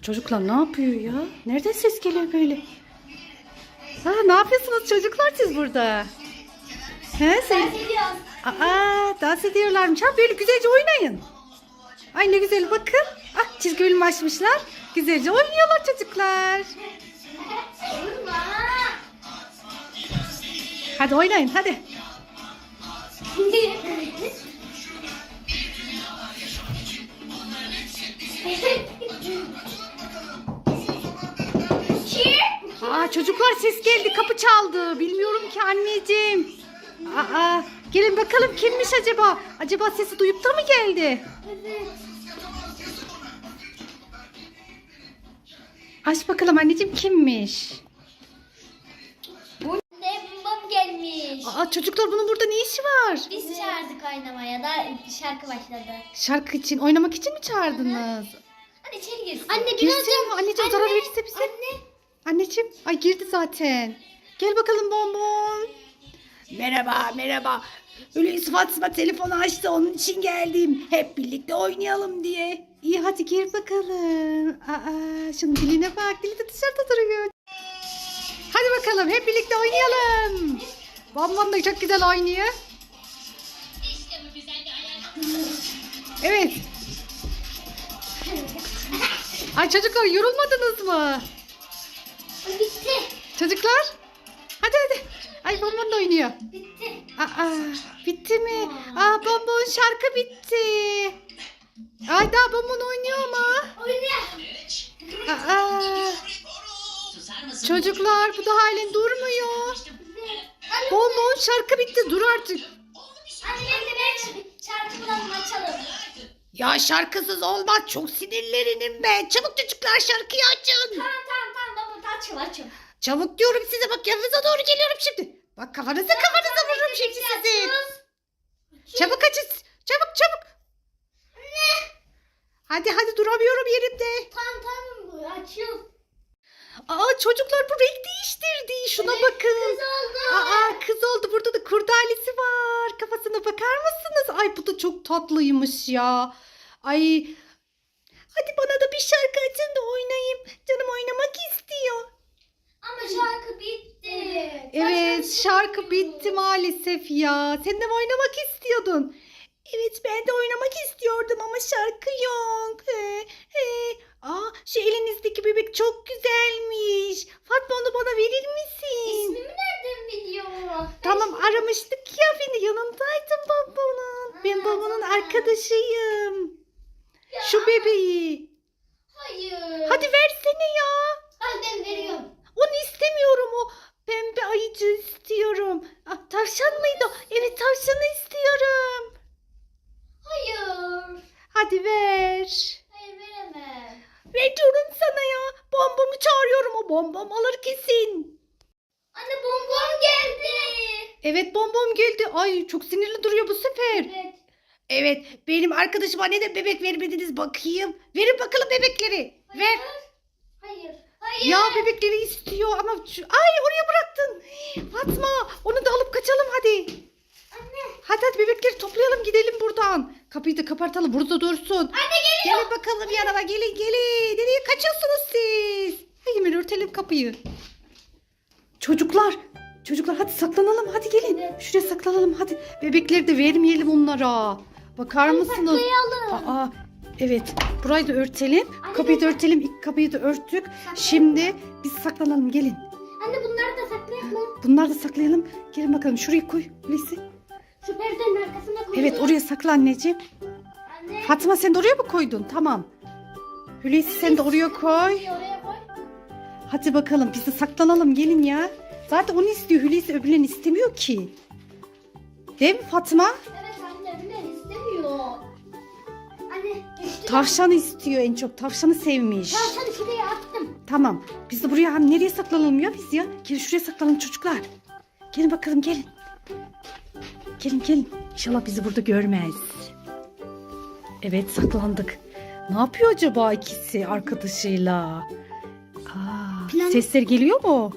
Bu çocuklar ne yapıyor ya? Nereden ses geliyor böyle? Ha, ne yapıyorsunuz çocuklar siz burada? He sen? Ediyoruz. Aa, dans ediyorlarmış. Ha böyle güzelce oynayın. Ay ne güzel bakın. Ah çizgi film açmışlar. Güzelce oynuyorlar çocuklar. Hadi oynayın hadi. çocuklar ses geldi kapı çaldı. Bilmiyorum ki anneciğim. Aa gelin bakalım kimmiş acaba? Acaba sesi duyup da mı geldi? Evet. Aç bakalım anneciğim kimmiş? Anne babam gelmiş. Aa çocuklar bunun burada ne işi var? Biz çağırdık oynamaya da şarkı başladı. Şarkı için oynamak için mi çağırdınız? Hadi içeri girsin. Anne Girsin mi? Anneciğim zarar verirse bize. Anne. Anneciğim ay girdi zaten. Gel bakalım bonbon. Merhaba merhaba. Hulusi Fatma telefonu açtı onun için geldim. Hep birlikte oynayalım diye. İyi hadi gir bakalım. Aa, şunun diline bak dili de dışarıda duruyor. Hadi bakalım hep birlikte oynayalım. Bonbon da çok güzel oynuyor. Evet. Ay çocuklar yorulmadınız mı? Bitti. Çocuklar. Hadi hadi. Ay bonbon da oynuyor. Bitti. Aa, bitti mi? Aa bonbon şarkı bitti. Ay daha bonbon oynuyor ama. Oyna. Aa, çocuklar bu da halen durmuyor. Bonbon şarkı bitti dur artık. Anne ben de ben şarkı bulalım açalım. Ya şarkısız olmaz çok sinirlerinim ben. Çabuk çocuklar şarkıyı açın. Tamam tamam açıl açıl. Çabuk diyorum size bak yanınıza doğru geliyorum şimdi. Bak kafanıza kafanıza vururum şimdi sizin. Çabuk açın. Çabuk çabuk. Hadi hadi duramıyorum yerimde. Tamam tamam açıl. Aa çocuklar bu renk değiştirdi. Şuna Evet, bakın. Kız oldu. Aa kız oldu. Burada da kurdalesi var. Kafasına bakar mısınız? Ay bu da çok tatlıymış ya. Ay hadi bana da bir şarkı açın da oynayayım. Canım oynamak istiyor. Ama şarkı bitti. Şarkı bitti maalesef ya. Sen de oynamak istiyordun? Evet ben de oynamak istiyordum ama şarkı yok. He, he. Aa şu elinizdeki bebek çok güzelmiş. Fatma onu bana verir misin? İsmimi nereden biliyor? Tamam aramıştık ya beni yanındaydın babanın. Ben Ha, babanın tamam. arkadaşıyım. Ya, Şu bebeği. Hayır. Hadi versene ya. Hadi ben veriyorum. Onu istemiyorum o pembe ayıcı istiyorum. Ah, tavşan mıydı? o? Evet tavşanı istiyorum. Hayır. Hadi ver. Hayır veremem. Veriyorum sana ya. Bombomu çağırıyorum o bombom alır kesin. Anne bonbon geldi. Evet bombom geldi. Ay çok sinirli duruyor bu sefer. Evet. Evet benim arkadaşıma neden bebek vermediniz bakayım. Verin bakalım bebekleri. Ver. Hayır. Hayır. Ya bebekleri istiyor ama şu... Ay oraya bıraktın. Fatma onu da alıp kaçalım hadi. Anne. Hadi hadi bebekleri toplayalım gidelim buradan. Kapıyı da kapatalım burada dursun. Anne geliyor. Gelin bakalım yanıma gelin gelin. Nereye kaçıyorsunuz siz? Hemen örtelim kapıyı. Çocuklar. Çocuklar hadi saklanalım hadi gelin. Evet. Şuraya saklanalım hadi. Bebekleri de vermeyelim onlara. Bakar mısınız? Saklayalım. Aa evet burayı da örtelim. Anne, Kapıyı da ben- örtelim. İlk kapıyı da örttük. Şimdi biz saklanalım gelin. Anne bunları da saklayalım mı? Bunları da saklayalım. Gelin bakalım şuraya koy Hulusi. Şu perdenin arkasına koyalım. Evet oraya sakla anneciğim. Anne. Fatma sen de oraya mı koydun? Tamam. Hulusi sen de oraya koy. Oraya koy. Hadi bakalım biz de saklanalım gelin ya. Zaten onu istiyor Hulusi öbürlerini istemiyor ki. Değil mi Fatma? Evet anne öbürleri istemiyor. Anne. Tavşanı istiyor en çok. Tavşanı sevmiş. Tavşanı şuraya attım. Tamam. Biz de buraya hani nereye saklanalım ya biz ya? Gelin şuraya saklanalım çocuklar. Gelin bakalım gelin. Gelin gelin. İnşallah bizi burada görmez. Evet saklandık. Ne yapıyor acaba ikisi arkadaşıyla? Aa, Plan- Sesler geliyor mu?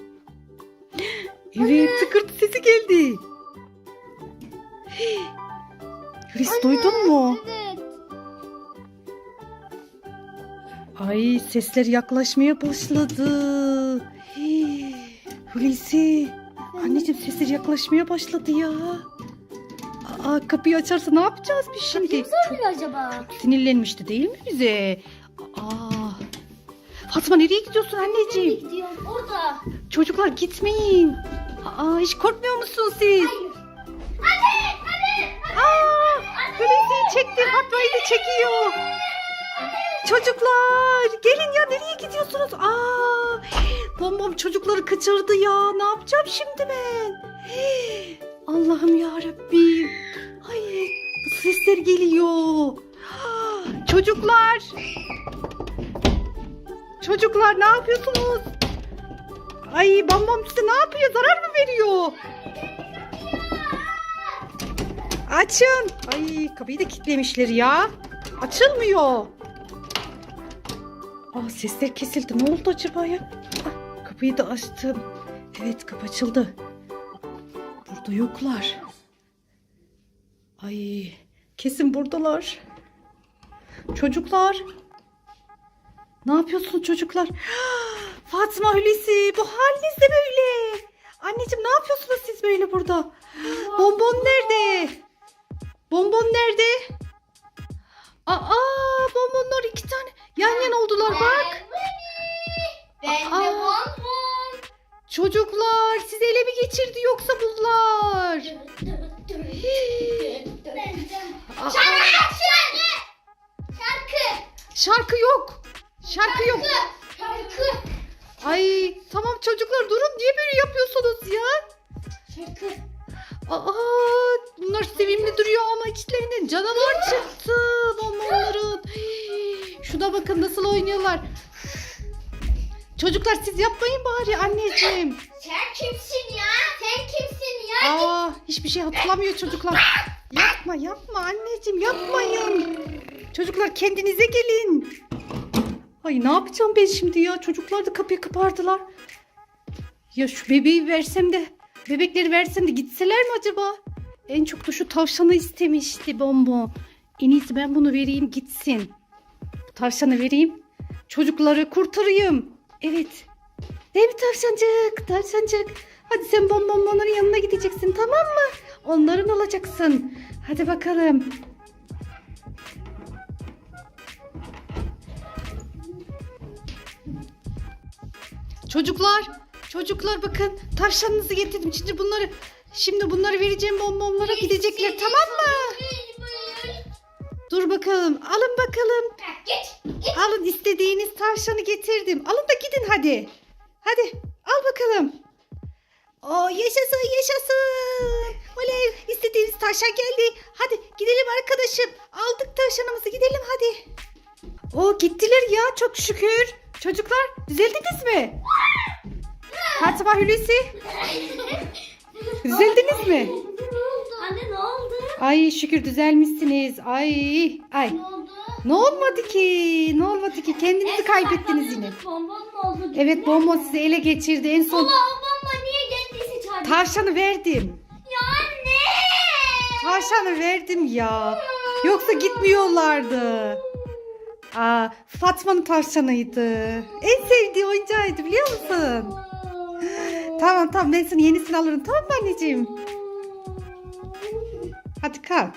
Evet tıkırtı sesi geldi. Hris duydun mu? Evet. Ay sesler yaklaşmaya başladı. Hulusi. Anneciğim sesler yaklaşmaya başladı ya. Aa, kapıyı açarsa ne yapacağız biz şimdi? Kim söylüyor acaba? Sinirlenmişti değil mi bize? Aa. Fatma nereye gidiyorsun Nereye anneciğim? gidiyorum? Orada. Çocuklar gitmeyin. Aa, hiç korkmuyor musunuz siz? Hayır. Anne! Anne! Aa, Hulusi'yi çekti. Fatma'yı da çekiyor. Çocuklar gelin ya nereye gidiyorsunuz? Aa, bom bom çocukları kaçırdı ya. Ne yapacağım şimdi ben? Allah'ım ya Rabbim. Ay bu sesler geliyor. Çocuklar. Çocuklar ne yapıyorsunuz? Ay bam bam size ne yapıyor? Zarar mı veriyor? Açın. Ay kapıyı da kilitlemişler ya. Açılmıyor. Aa sesler kesildi. Ne oldu acaba ya? Ah, kapıyı da açtım. Evet kapı açıldı. Burada yoklar. Ay kesin buradalar. Çocuklar. Ne yapıyorsunuz çocuklar? Fatma Hulusi bu haliniz de böyle. Anneciğim ne yapıyorsunuz siz böyle burada? Bonbon nerede? Bonbon nerede? Aa bonbonlar iki tane yan yana oldular bak. Ben de bonbon. Çocuklar siz ele mi geçirdi yoksa bunlar? Aa, Şarkı! Şarkı! Şarkı! şarkı yok. Şarkı yok. Şarkı! Ay tamam çocuklar durun niye böyle yapıyorsunuz ya? Şarkı! Aa bunlar sevimli duruyor ama içlerinden canavar çıktı bonbonların. Hii, Şuna bakın nasıl oynuyorlar. Çocuklar siz yapmayın bari anneciğim. Sen kimsin ya? Sen kimsin ya? Aa hiçbir şey hatırlamıyor çocuklar. Yapma yapma anneciğim yapmayın. Çocuklar kendinize gelin. Ay ne yapacağım ben şimdi ya? Çocuklar da kapıyı kapardılar. Ya şu bebeği versem de bebekleri versem de gitseler mi acaba? En çok da şu tavşanı istemişti bonbon. En iyisi ben bunu vereyim gitsin. Bu tavşanı vereyim. Çocukları kurtarayım. Evet. Değil mi tavşancık? Tavşancık. Hadi sen bonbonların yanına gideceksin tamam mı? Onların olacaksın. Hadi bakalım. Çocuklar, çocuklar bakın tavşanınızı getirdim. Şimdi bunları şimdi bunları vereceğim bonbonlara gidecekler tamam mı? Dur bakalım. Alın bakalım. Git. Git. Alın istediğiniz tavşanı getirdim. Alın da gidin hadi. Hadi al bakalım. Oo yaşasın yaşasın. Oley istediğimiz tavşan geldi. Hadi gidelim arkadaşım. Aldık tavşanımızı gidelim hadi. Oo gittiler ya çok şükür. Çocuklar düzeldiniz mi? Fatma Hulusi düzeldiniz mi? Anne ne oldu? Ay şükür düzelmişsiniz. Ay ay. Ne oldu? Ne olmadı ki? Ne olmadı ki? Kendinizi kaybettiniz yine. Bonbon mu oldu? Evet bonbon sizi ele geçirdi. En son Ulan o bonbon niye geldiyse çağırdı? tavşanı verdim. Ya anne! Tavşanı verdim ya. Yoksa gitmiyorlardı. Aa, Fatma'nın tavşanıydı. En sevdiği oyuncağıydı biliyor musun? Tamam tamam ben sana yenisini alırım tamam mı anneciğim? Hadi kalk.